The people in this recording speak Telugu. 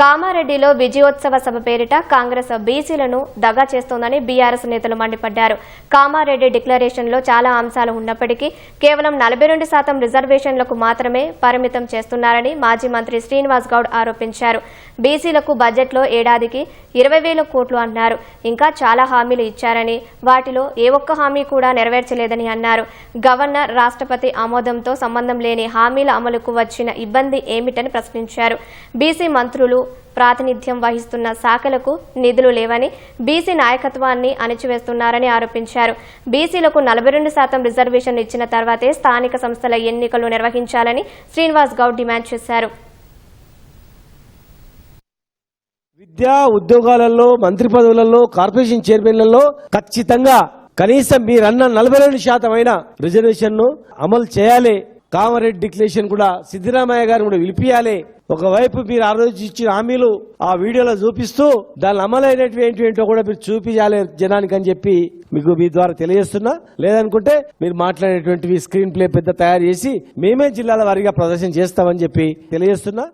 కామారెడ్డిలో విజయోత్సవ సభ పేరిట కాంగ్రెస్ బీసీలను దగా చేస్తోందని బీఆర్ఎస్ నేతలు మండిపడ్డారు. కామారెడ్డి డిక్లరేషన్లో చాలా అంశాలు ఉన్నప్పటికీ కేవలం నలభై రెండు శాతం రిజర్వేషన్లకు మాత్రమే పరిమితం చేస్తున్నారని మాజీ మంత్రి శ్రీనివాస్ గౌడ్ ఆరోపించారు. బీసీలకు బడ్జెట్లో ఏడాదికి ఇరవై వేల కోట్లు అన్నారు. ఇంకా చాలా హామీలు ఇచ్చారని వాటిలో ఏ ఒక్క హామీ కూడా నెరవేర్చలేదని అన్నారు. గవర్నర్ రాష్ట్రపతి ఆమోదంతో సంబంధం లేని హామీల అమలుకు వచ్చిన ఇబ్బంది ఏమిటని ప్రశ్నించారు. బీసీ మంత్రులు ప్రాతినిధ్యం వహిస్తున్న శాఖలకు నిధులు లేవని బీసీ నాయకత్వాన్ని అణిచివేస్తున్నారని ఆరోపించారు. బీసీలకు నలభై రెండు శాతం రిజర్వేషన్ ఇచ్చిన తర్వాతే స్థానిక సంస్థల ఎన్నికలు నిర్వహించాలని శ్రీనివాస్ గౌడ్ డిమాండ్ చేశారు. విద్యా ఉద్యోగాలలో మంత్రి పదవులలో కార్పొరేషన్ చైర్మన్లలో ఖచ్చితంగా కనీసం మీరన్న నలభై రెండు శాతం అయిన రిజర్వేషన్ను అమలు చేయాలి. కామారెడ్డి డిక్లరేషన్ కూడా సిద్దిరామయ్య గారు కూడా విలిపియాలి. ఒకవైపు మీరు ఆ రోజు ఇచ్చిన హామీలు ఆ వీడియోలో చూపిస్తూ దాని అమలైనటువంటి ఏంటో కూడా మీరు చూపించాలి జనానికి అని చెప్పి మీకు మీ ద్వారా తెలియజేస్తున్నా. లేదనుకుంటే మీరు మాట్లాడేటువంటివి స్క్రీన్ ప్లే పెద్ద తయారు చేసి మేమే జిల్లాల వారీగా ప్రదర్శన చేస్తామని చెప్పి తెలియజేస్తున్నా.